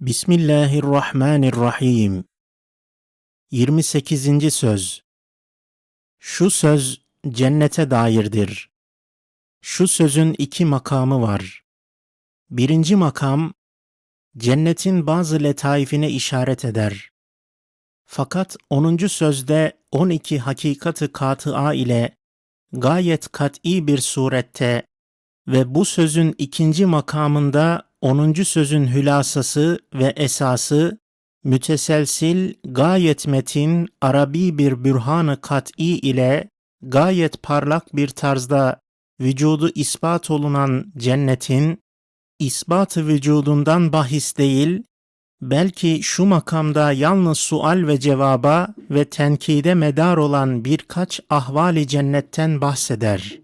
Bismillahirrahmanirrahim. 28. söz. Şu söz cennete dairdir. Şu sözün iki makamı var. Birinci makam cennetin bazı letaifine işaret eder. Fakat 10. sözde 12 hakikatı katıa ile gayet kat'i bir surette ve bu sözün ikinci makamında 10. sözün hülasası ve esası müteselsil gayet metin Arabi bir bürhanı kat'i ile gayet parlak bir tarzda vücudu ispat olunan cennetin isbatı vücudundan bahis değil, belki şu makamda yalnız sual ve cevaba ve tenkide medar olan birkaç ahvali cennetten bahseder.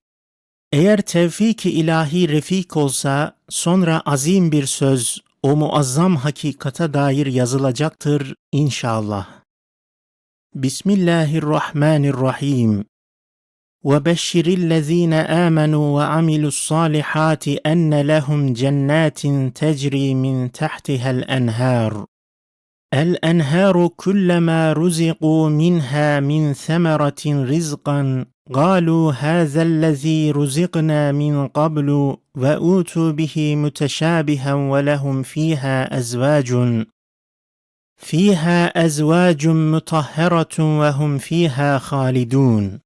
Eğer tevfik-i ilahi refik olsa sonra azim bir söz o muazzam hakikata dair yazılacaktır inşallah. Bismillahirrahmanirrahim. وبشر الذين آمنوا وعملوا الصالحات أن لهم جنات تجري من تحتها الأنهار الأنهار كلما رزقوا منها من ثمرة رزقا قالوا هذا الذي رزقنا من قبل وأوتوا به متشابها ولهم فيها أزواج فيها أزواج مطهرة وهم فيها خالدون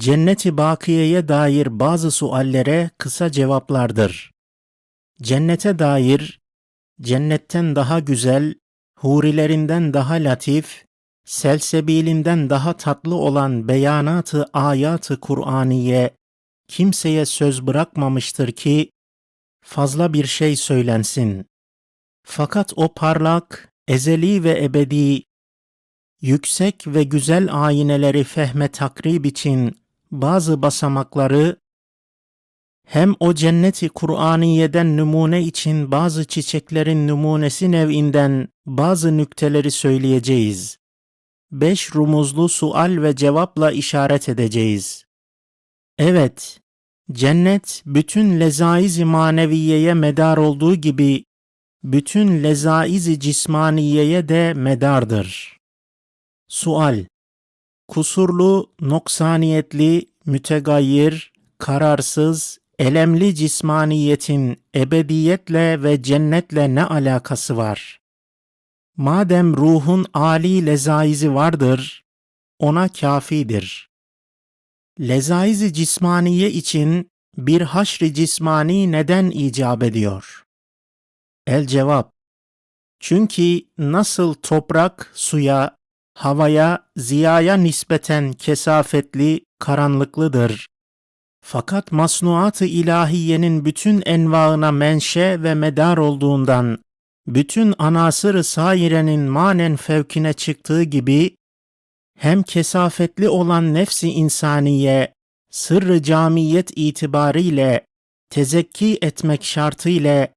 Cennet-i Bakiye'ye dair bazı suallere kısa cevaplardır. Cennete dair, cennetten daha güzel, hurilerinden daha latif, selsebilinden daha tatlı olan beyanatı ayatı Kur'aniye kimseye söz bırakmamıştır ki fazla bir şey söylensin. Fakat o parlak, ezeli ve ebedi, yüksek ve güzel ayineleri fehme takrib için bazı basamakları hem o cenneti Kur'aniye'den numune için bazı çiçeklerin numunesi nev'inden bazı nükteleri söyleyeceğiz. Beş rumuzlu sual ve cevapla işaret edeceğiz. Evet, cennet bütün lezaiz-i maneviyeye medar olduğu gibi bütün lezaiz-i cismaniyeye de medardır. Sual Kusurlu, noksaniyetli, mütegayyir, kararsız, elemli cismaniyetin ebediyetle ve cennetle ne alakası var? Madem ruhun âli lezaizi vardır, ona kafidir. Lezaizi cismaniye için bir haşri cismani neden icap ediyor? El cevap Çünkü nasıl toprak suya, havaya, ziyaya nispeten kesafetli, karanlıklıdır. Fakat masnuat-ı ilahiyenin bütün envaına menşe ve medar olduğundan, bütün anasır-ı sairenin manen fevkine çıktığı gibi, hem kesafetli olan nefsi insaniye, sırrı camiyet itibariyle, tezekki etmek şartıyla,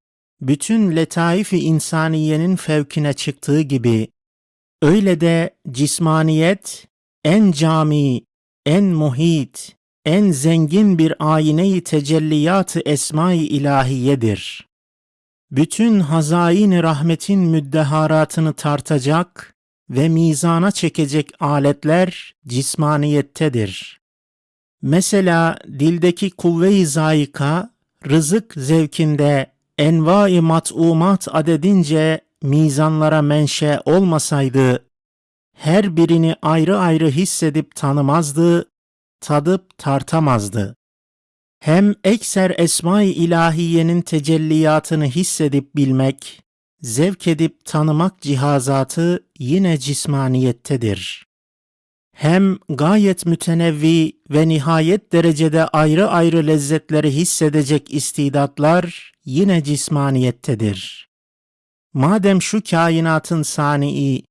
bütün letaif-i insaniyenin fevkine çıktığı gibi, öyle de cismaniyet, en cami, en muhit, en zengin bir ayine-i tecelliyat-ı esma-i ilahiyedir. Bütün hazain rahmetin müddeharatını tartacak ve mizana çekecek aletler cismaniyettedir. Mesela dildeki kuvve-i zayika, rızık zevkinde enva-i mat'umat adedince mizanlara menşe olmasaydı, her birini ayrı ayrı hissedip tanımazdı, tadıp tartamazdı. Hem ekser esma-i ilahiyenin tecelliyatını hissedip bilmek, zevk edip tanımak cihazatı yine cismaniyettedir. Hem gayet mütenevvi ve nihayet derecede ayrı ayrı lezzetleri hissedecek istidatlar yine cismaniyettedir. Madem şu kainatın sani'i,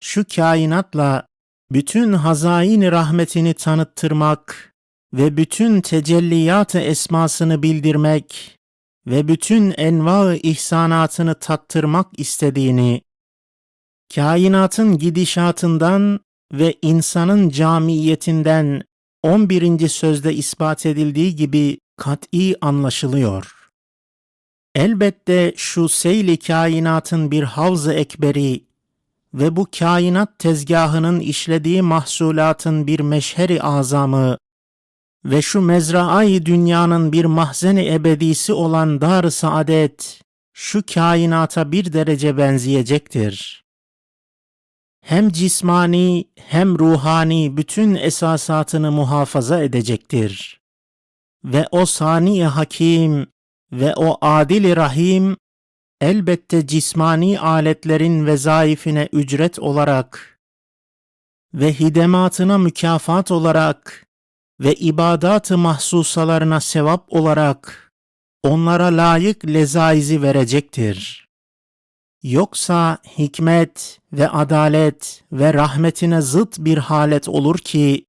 şu kainatla bütün hazain rahmetini tanıttırmak ve bütün tecelliyat-ı esmasını bildirmek ve bütün enva-ı ihsanatını tattırmak istediğini, kainatın gidişatından ve insanın camiyetinden 11. sözde ispat edildiği gibi kat'i anlaşılıyor. Elbette şu seyli kainatın bir havz-ı ekberi ve bu kainat tezgahının işlediği mahsulatın bir meşheri azamı ve şu mezraayı dünyanın bir mahzeni ebedisi olan dar-ı saadet şu kainata bir derece benzeyecektir. Hem cismani hem ruhani bütün esasatını muhafaza edecektir. Ve o sani hakim ve o adil rahim elbette cismani aletlerin vezaifine ücret olarak ve hidematına mükafat olarak ve ibadat-ı mahsusalarına sevap olarak onlara layık lezaizi verecektir. Yoksa hikmet ve adalet ve rahmetine zıt bir halet olur ki,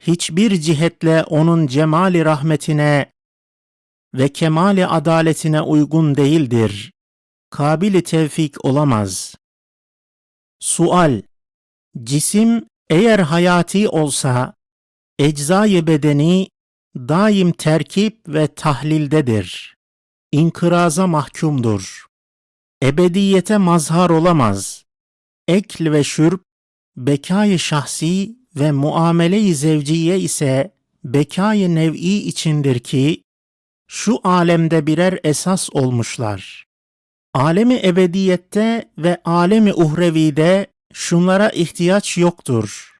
hiçbir cihetle onun cemali rahmetine ve kemali adaletine uygun değildir. Kabili tevfik olamaz. Sual Cisim eğer hayati olsa, eczayı bedeni daim terkip ve tahlildedir. İnkıraza mahkumdur. Ebediyete mazhar olamaz. Ekl ve şürb, bekayı şahsi ve muamele-i zevciye ise bekayı nev'i içindir ki, şu alemde birer esas olmuşlar. Alemi ebediyette ve alemi uhrevide şunlara ihtiyaç yoktur.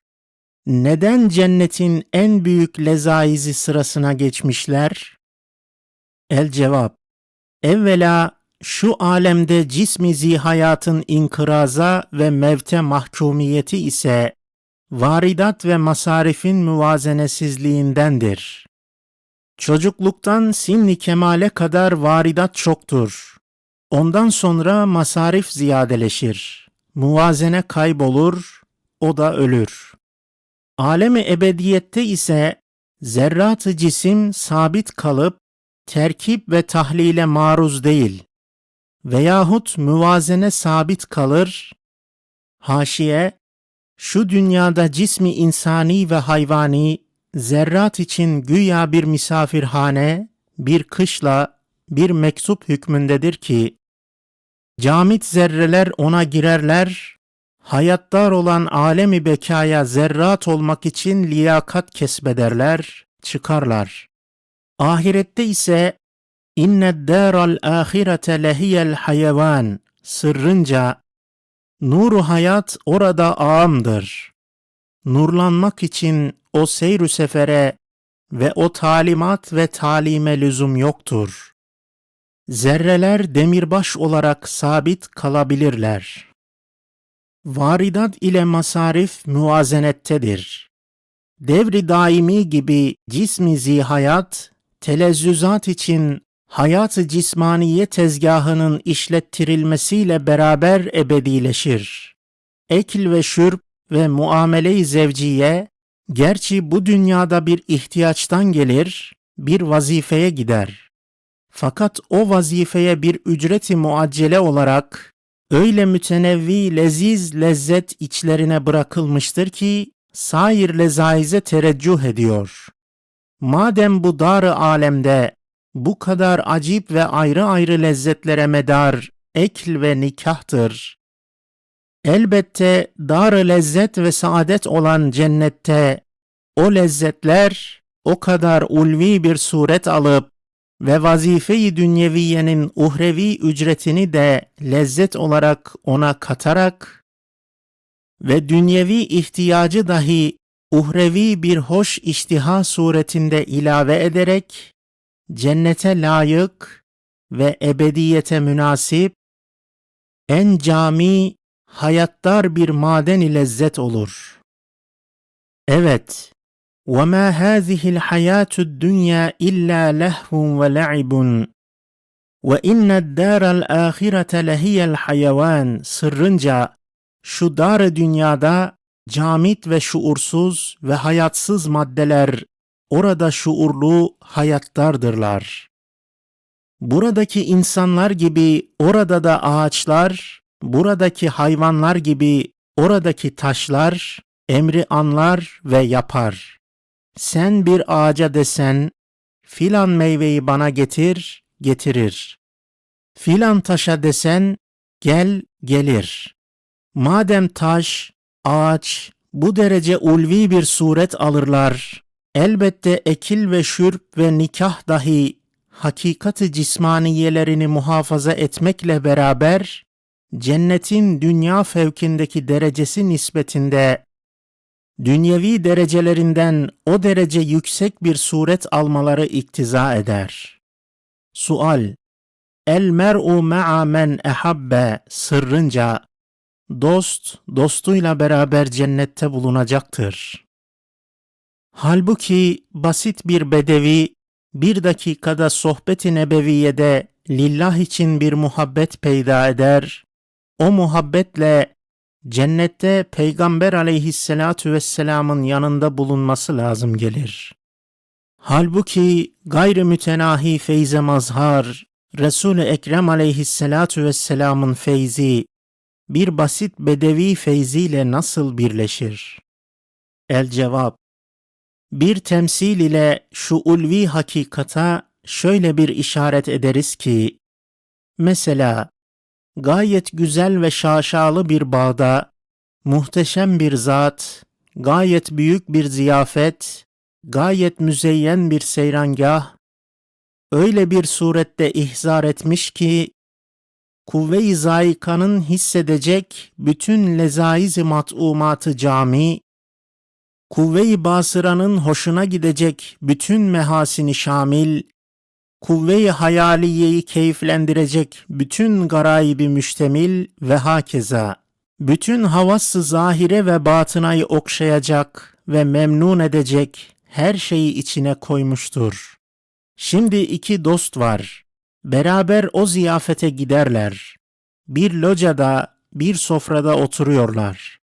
Neden cennetin en büyük lezaizi sırasına geçmişler? El cevap. Evvela şu alemde cismi zihayatın inkıraza ve mevte mahkumiyeti ise varidat ve masarifin muvazenesizliğindendir. Çocukluktan sinni kemale kadar varidat çoktur. Ondan sonra masarif ziyadeleşir. Muvazene kaybolur, o da ölür. Alemi ebediyette ise zerrat-ı cisim sabit kalıp terkip ve tahlile maruz değil veyahut müvazene sabit kalır. Haşiye, şu dünyada cismi insani ve hayvani zerrat için güya bir misafirhane, bir kışla, bir mektup hükmündedir ki, camit zerreler ona girerler, hayattar olan alemi bekaya zerrat olmak için liyakat kesbederler, çıkarlar. Ahirette ise inne daral ahirete lehiyel hayvan sırrınca nuru hayat orada ağamdır. Nurlanmak için o seyru sefere ve o talimat ve talime lüzum yoktur. Zerreler demirbaş olarak sabit kalabilirler. Varidat ile masarif muazenettedir. Devri daimi gibi cismi zihayat, telezzüzat için hayat-ı cismaniye tezgahının işlettirilmesiyle beraber ebedileşir. Ekil ve şürb ve muamele-i zevciye, gerçi bu dünyada bir ihtiyaçtan gelir, bir vazifeye gider. Fakat o vazifeye bir ücreti muaccele olarak öyle mütenevvi leziz lezzet içlerine bırakılmıştır ki sair lezaize tereccüh ediyor. Madem bu dar alemde bu kadar acip ve ayrı ayrı lezzetlere medar ekl ve nikahtır. Elbette dar lezzet ve saadet olan cennette o lezzetler o kadar ulvi bir suret alıp ve vazife-i dünyeviyenin uhrevi ücretini de lezzet olarak ona katarak ve dünyevi ihtiyacı dahi uhrevi bir hoş iştiha suretinde ilave ederek cennete layık ve ebediyete münasip en cami, hayattar bir maden lezzet olur. Evet, وَمَا هَذِهِ الْحَيَاةُ الدُّنْيَا إِلَّا لَهْوٌ وَلَعِبٌ وَإِنَّ الدَّارَ الْآخِرَةَ لَهِيَ الْحَيَوَانِ sırrınca şu dar dünyada camit ve şuursuz ve hayatsız maddeler orada şuurlu hayattardırlar. Buradaki insanlar gibi orada da ağaçlar, buradaki hayvanlar gibi oradaki taşlar emri anlar ve yapar. Sen bir ağaca desen, filan meyveyi bana getir, getirir. Filan taşa desen gel gelir. Madem taş, ağaç bu derece ulvi bir suret alırlar, elbette ekil ve şürp ve nikah dahi hakikati cismaniyelerini muhafaza etmekle beraber cennetin dünya fevkindeki derecesi nispetinde dünyevi derecelerinden o derece yüksek bir suret almaları iktiza eder. Sual El mer'u ma'a men ehabbe sırrınca dost dostuyla beraber cennette bulunacaktır. Halbuki basit bir bedevi bir dakikada sohbet-i nebeviyede lillah için bir muhabbet peyda eder, o muhabbetle cennette Peygamber aleyhissalatu vesselamın yanında bulunması lazım gelir. Halbuki gayrı mütenahi feyze mazhar, Resul-i Ekrem aleyhissalatu vesselamın feyzi, bir basit bedevi feyziyle nasıl birleşir? El cevap, bir temsil ile şu ulvi hakikata şöyle bir işaret ederiz ki, mesela gayet güzel ve şaşalı bir bağda, muhteşem bir zat, gayet büyük bir ziyafet, gayet müzeyyen bir seyrangah, öyle bir surette ihzar etmiş ki, kuvve-i zaikanın hissedecek bütün lezaiz-i mat'umatı cami, kuvve-i basıranın hoşuna gidecek bütün mehasini şamil, kuvve-i hayaliyeyi keyiflendirecek bütün garayibi müştemil ve hakeza, bütün havas-ı zahire ve batınayı okşayacak ve memnun edecek her şeyi içine koymuştur. Şimdi iki dost var. Beraber o ziyafete giderler. Bir locada, bir sofrada oturuyorlar.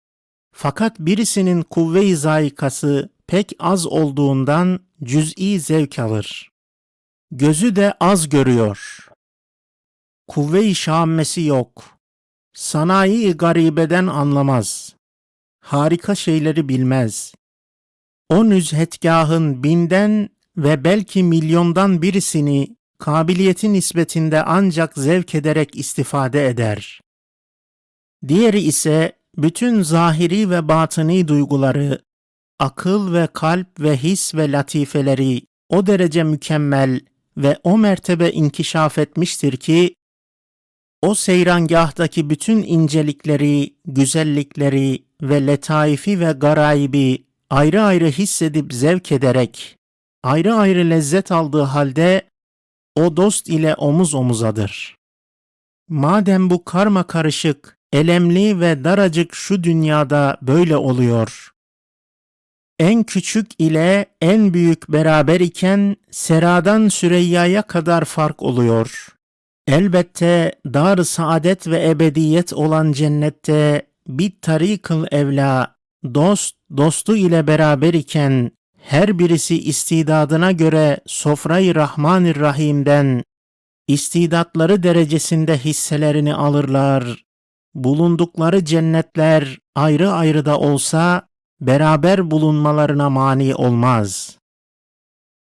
Fakat birisinin kuvve-i zayikası pek az olduğundan cüz'i zevk alır. Gözü de az görüyor. Kuvve-i şammesi yok. Sanayi garibeden anlamaz. Harika şeyleri bilmez. O nüzhetgahın binden ve belki milyondan birisini kabiliyeti nispetinde ancak zevk ederek istifade eder. Diğeri ise bütün zahiri ve batıni duyguları, akıl ve kalp ve his ve latifeleri o derece mükemmel ve o mertebe inkişaf etmiştir ki, o seyrangahtaki bütün incelikleri, güzellikleri ve letaifi ve garaibi ayrı ayrı hissedip zevk ederek, ayrı ayrı lezzet aldığı halde o dost ile omuz omuzadır. Madem bu karma karışık, elemli ve daracık şu dünyada böyle oluyor. En küçük ile en büyük beraber iken seradan Süreyya'ya kadar fark oluyor. Elbette dar saadet ve ebediyet olan cennette bir tarikıl evla dost dostu ile beraber iken her birisi istidadına göre sofrayı Rahmanir Rahim'den istidatları derecesinde hisselerini alırlar. Bulundukları cennetler ayrı ayrı da olsa beraber bulunmalarına mani olmaz.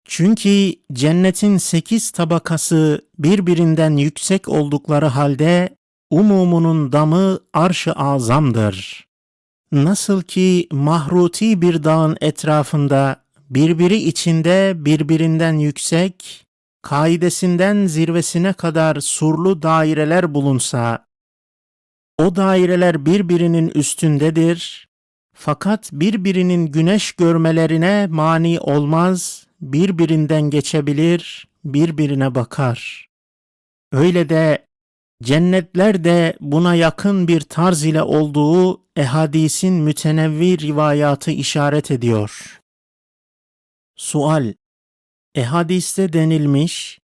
Çünkü cennetin sekiz tabakası birbirinden yüksek oldukları halde umumunun damı arş-ı azamdır. Nasıl ki mahruti bir dağın etrafında birbiri içinde birbirinden yüksek, kaidesinden zirvesine kadar surlu daireler bulunsa, o daireler birbirinin üstündedir, fakat birbirinin güneş görmelerine mani olmaz, birbirinden geçebilir, birbirine bakar. Öyle de Cennetler de buna yakın bir tarz ile olduğu ehadisin mütenevvi rivayatı işaret ediyor. Sual Ehadiste denilmiş,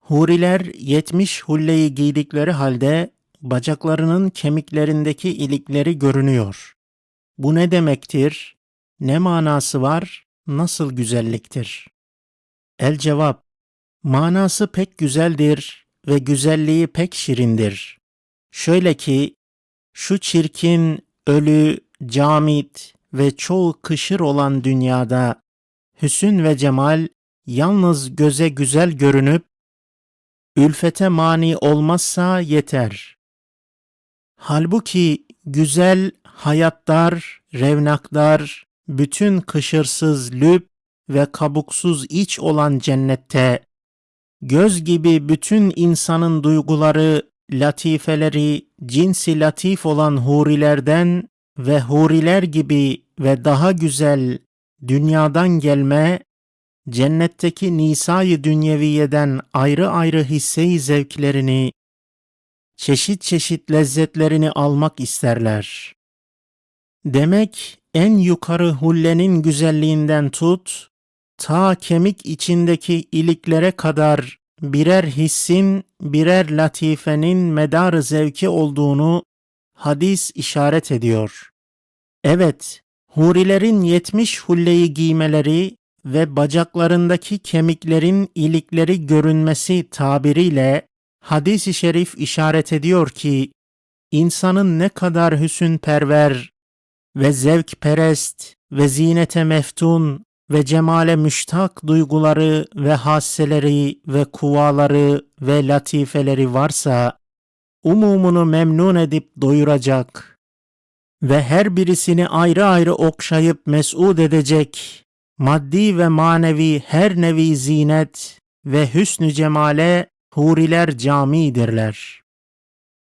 huriler yetmiş hulleyi giydikleri halde bacaklarının kemiklerindeki ilikleri görünüyor. Bu ne demektir? Ne manası var? Nasıl güzelliktir? El cevap Manası pek güzeldir ve güzelliği pek şirindir. Şöyle ki, şu çirkin, ölü, camit ve çoğu kışır olan dünyada hüsün ve cemal yalnız göze güzel görünüp ülfete mani olmazsa yeter. Halbuki güzel hayatlar, revnaklar, bütün kışırsız lüb ve kabuksuz iç olan cennette, göz gibi bütün insanın duyguları, latifeleri, cinsi latif olan hurilerden ve huriler gibi ve daha güzel dünyadan gelme, cennetteki nisayı dünyeviyeden ayrı ayrı hisseyi zevklerini, çeşit çeşit lezzetlerini almak isterler. Demek en yukarı hullenin güzelliğinden tut, ta kemik içindeki iliklere kadar birer hissin, birer latifenin medar zevki olduğunu hadis işaret ediyor. Evet, hurilerin yetmiş hulleyi giymeleri ve bacaklarındaki kemiklerin ilikleri görünmesi tabiriyle hadis-i şerif işaret ediyor ki insanın ne kadar hüsünperver ve zevkperest ve zinete meftun ve cemale müştak duyguları ve hasseleri ve kuvaları ve latifeleri varsa umumunu memnun edip doyuracak ve her birisini ayrı ayrı okşayıp mes'ud edecek maddi ve manevi her nevi zinet ve hüsnü cemale huriler camidirler.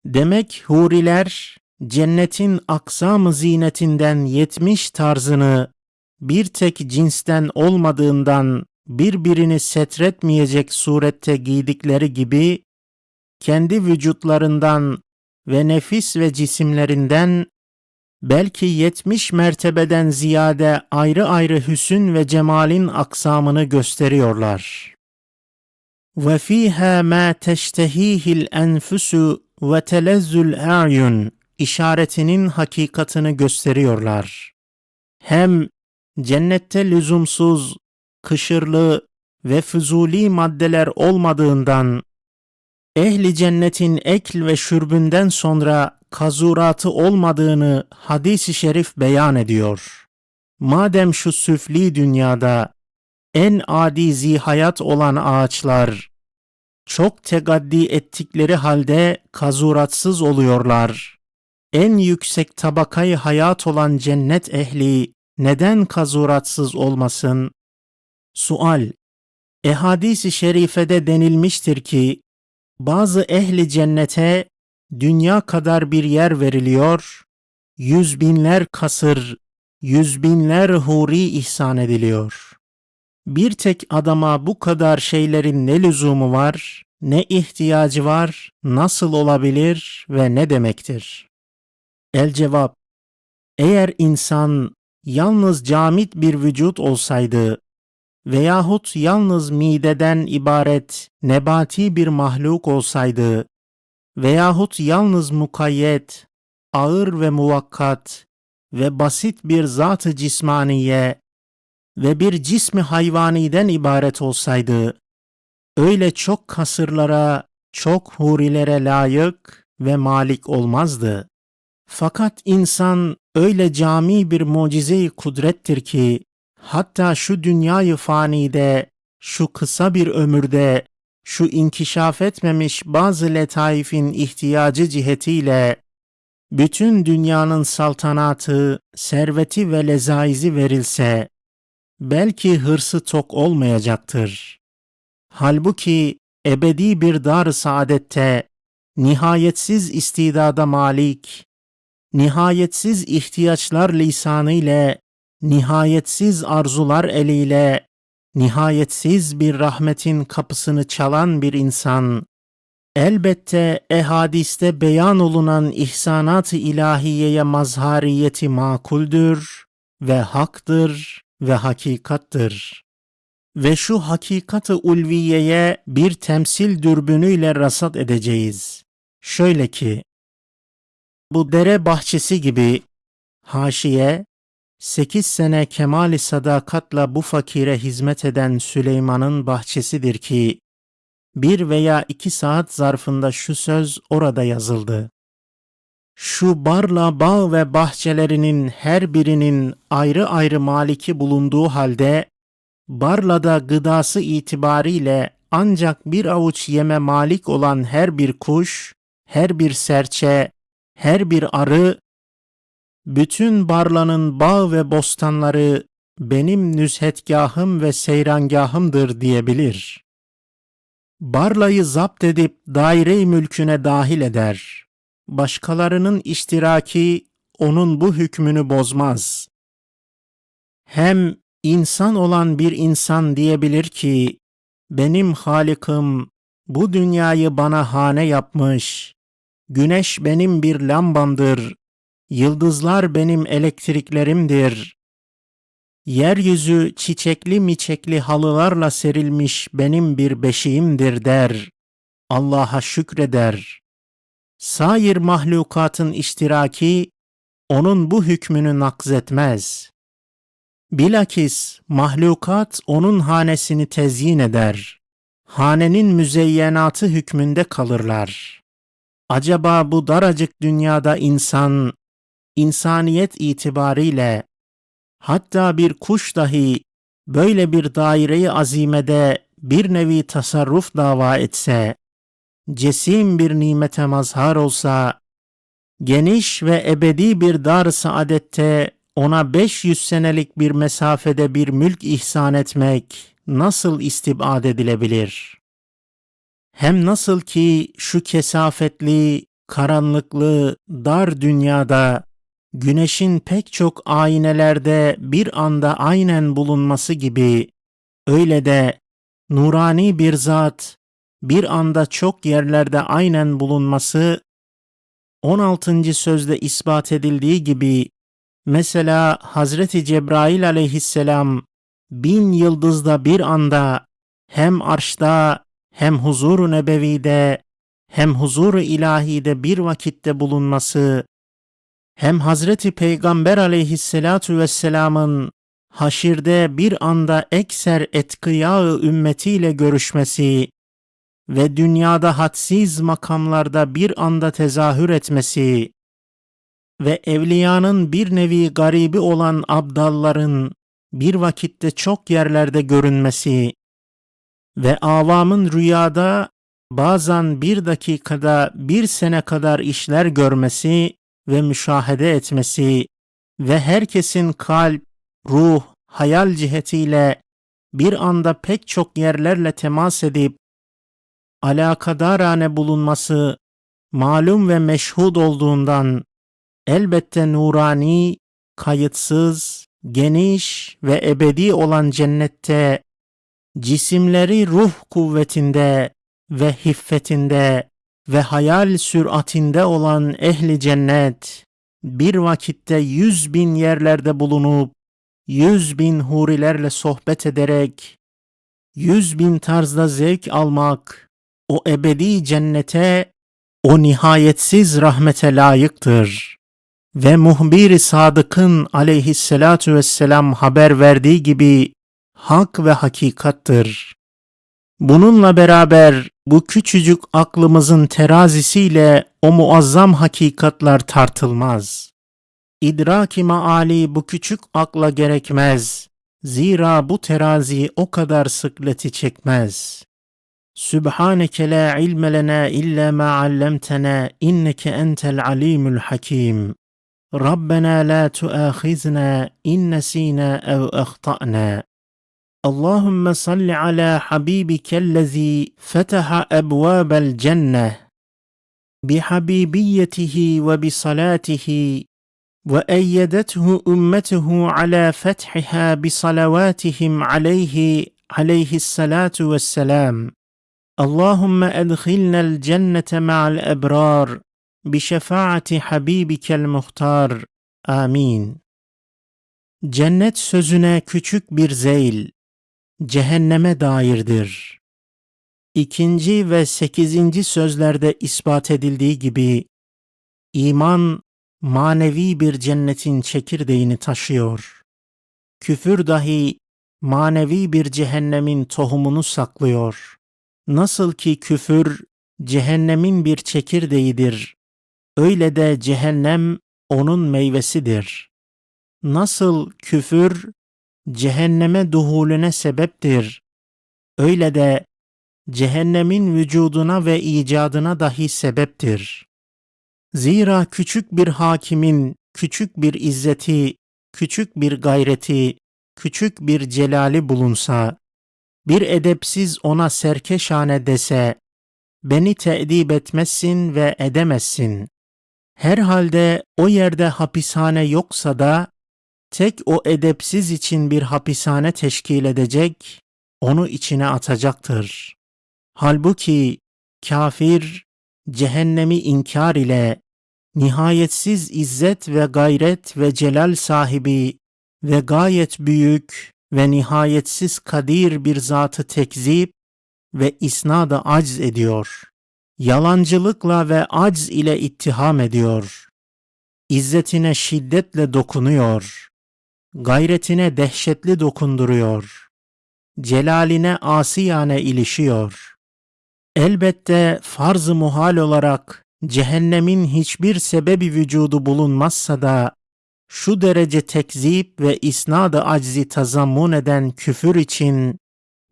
Demek huriler cennetin aksam zinetinden yetmiş tarzını bir tek cinsten olmadığından birbirini setretmeyecek surette giydikleri gibi kendi vücutlarından ve nefis ve cisimlerinden belki yetmiş mertebeden ziyade ayrı ayrı hüsün ve cemalin aksamını gösteriyorlar. Ma teştehihil enfusu ve telezzül a'yun işaretinin hakikatını gösteriyorlar. Hem cennette lüzumsuz, kışırlı ve füzuli maddeler olmadığından ehli cennetin ekl ve şürbünden sonra kazuratı olmadığını hadis-i şerif beyan ediyor. Madem şu süfli dünyada en adi zihayat olan ağaçlar çok tegaddi ettikleri halde kazuratsız oluyorlar. En yüksek tabakayı hayat olan cennet ehli neden kazuratsız olmasın? Sual Ehadis-i şerifede denilmiştir ki bazı ehli cennete dünya kadar bir yer veriliyor, yüz binler kasır, yüz binler huri ihsan ediliyor. Bir tek adama bu kadar şeylerin ne lüzumu var, ne ihtiyacı var, nasıl olabilir ve ne demektir? El cevap, eğer insan yalnız camit bir vücut olsaydı veyahut yalnız mideden ibaret nebati bir mahluk olsaydı veyahut yalnız mukayyet, ağır ve muvakkat ve basit bir zat-ı cismaniye ve bir cismi hayvaniden ibaret olsaydı, öyle çok kasırlara, çok hurilere layık ve malik olmazdı. Fakat insan öyle cami bir mucize-i kudrettir ki, hatta şu dünyayı fanide, şu kısa bir ömürde şu inkişaf etmemiş bazı letaifin ihtiyacı cihetiyle bütün dünyanın saltanatı, serveti ve lezaizi verilse belki hırsı tok olmayacaktır. Halbuki ebedi bir dar saadette nihayetsiz istidada malik, nihayetsiz ihtiyaçlar lisanı ile, nihayetsiz arzular eliyle nihayetsiz bir rahmetin kapısını çalan bir insan, elbette ehadiste beyan olunan ihsanat-ı ilahiyeye mazhariyeti makuldür ve haktır ve hakikattır. Ve şu hakikat-ı ulviyeye bir temsil dürbünüyle rasat edeceğiz. Şöyle ki, bu dere bahçesi gibi haşiye Sekiz sene kemali sadakatla bu fakire hizmet eden Süleyman'ın bahçesidir ki, bir veya iki saat zarfında şu söz orada yazıldı. Şu barla bağ ve bahçelerinin her birinin ayrı ayrı maliki bulunduğu halde, barla da gıdası itibariyle ancak bir avuç yeme malik olan her bir kuş, her bir serçe, her bir arı, bütün Barla'nın bağ ve bostanları benim nüzhetgahım ve seyrangahımdır diyebilir. Barla'yı zapt edip daire-i mülküne dahil eder. Başkalarının iştiraki onun bu hükmünü bozmaz. Hem insan olan bir insan diyebilir ki, benim Halik'im bu dünyayı bana hane yapmış, güneş benim bir lambamdır, yıldızlar benim elektriklerimdir, yeryüzü çiçekli miçekli halılarla serilmiş benim bir beşiğimdir der, Allah'a şükreder. Sair mahlukatın iştiraki, onun bu hükmünü nakzetmez. Bilakis mahlukat onun hanesini tezyin eder. Hanenin müzeyyenatı hükmünde kalırlar. Acaba bu daracık dünyada insan, insaniyet itibariyle, hatta bir kuş dahi böyle bir daire-i azimede bir nevi tasarruf dava etse, cesim bir nimete mazhar olsa, geniş ve ebedi bir dar saadette ona 500 senelik bir mesafede bir mülk ihsan etmek nasıl istibad edilebilir? Hem nasıl ki şu kesafetli, karanlıklı, dar dünyada güneşin pek çok aynelerde bir anda aynen bulunması gibi öyle de nurani bir zat bir anda çok yerlerde aynen bulunması 16. sözde ispat edildiği gibi mesela Hazreti Cebrail aleyhisselam bin yıldızda bir anda hem arşta hem huzur-u nebevide hem huzur-u ilahide bir vakitte bulunması hem Hazreti Peygamber aleyhisselatu vesselamın haşirde bir anda ekser etkıya ümmetiyle görüşmesi ve dünyada hadsiz makamlarda bir anda tezahür etmesi ve evliyanın bir nevi garibi olan abdalların bir vakitte çok yerlerde görünmesi ve avamın rüyada bazen bir dakikada bir sene kadar işler görmesi ve müşahede etmesi ve herkesin kalp, ruh, hayal cihetiyle bir anda pek çok yerlerle temas edip alakadarane bulunması malum ve meşhud olduğundan elbette nurani, kayıtsız, geniş ve ebedi olan cennette cisimleri ruh kuvvetinde ve hiffetinde ve hayal süratinde olan ehli cennet bir vakitte yüz bin yerlerde bulunup yüz bin hurilerle sohbet ederek yüz bin tarzda zevk almak o ebedi cennete o nihayetsiz rahmete layıktır. Ve muhbir-i sadıkın aleyhissalatu vesselam haber verdiği gibi hak ve hakikattır. Bununla beraber bu küçücük aklımızın terazisiyle o muazzam hakikatlar tartılmaz. İdraki maali bu küçük akla gerekmez. Zira bu terazi o kadar sıkleti çekmez. Sübhaneke la ilme lena illa ma allamtana inneke entel alimul hakim. Rabbena la tuahizna in nesina ev ahtana. اللهم صل على حبيبك الذي فتح أبواب الجنة بحبيبيته وبصلاته وأيدته أمته على فتحها بصلواتهم عليه عليه الصلاة والسلام. اللهم أدخلنا الجنة مع الأبرار بشفاعة حبيبك المختار. آمين. Cennet sözüne küçük bir cehenneme dairdir. İkinci ve sekizinci sözlerde ispat edildiği gibi iman manevi bir cennetin çekirdeğini taşıyor. Küfür dahi manevi bir cehennemin tohumunu saklıyor. Nasıl ki küfür cehennemin bir çekirdeğidir, öyle de cehennem onun meyvesidir. Nasıl küfür cehenneme duhulüne sebeptir. Öyle de cehennemin vücuduna ve icadına dahi sebeptir. Zira küçük bir hakimin küçük bir izzeti, küçük bir gayreti, küçük bir celali bulunsa, bir edepsiz ona serkeşane dese, beni teedip etmezsin ve edemezsin. Herhalde o yerde hapishane yoksa da, tek o edepsiz için bir hapishane teşkil edecek, onu içine atacaktır. Halbuki kafir cehennemi inkar ile nihayetsiz izzet ve gayret ve celal sahibi ve gayet büyük ve nihayetsiz kadir bir zatı tekzip ve isnada acz ediyor. Yalancılıkla ve acz ile ittiham ediyor. İzzetine şiddetle dokunuyor. Gayretine dehşetli dokunduruyor. Celaline asiyane ilişiyor. Elbette farz-ı muhal olarak cehennemin hiçbir sebebi vücudu bulunmazsa da şu derece tekzip ve isnad-ı aczi tazammun eden küfür için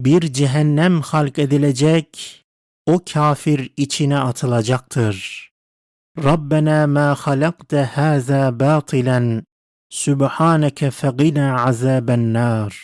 bir cehennem halk edilecek, o kafir içine atılacaktır. Rabbena ma halakte haza batilen, سبحانك فقنا عذاب النار.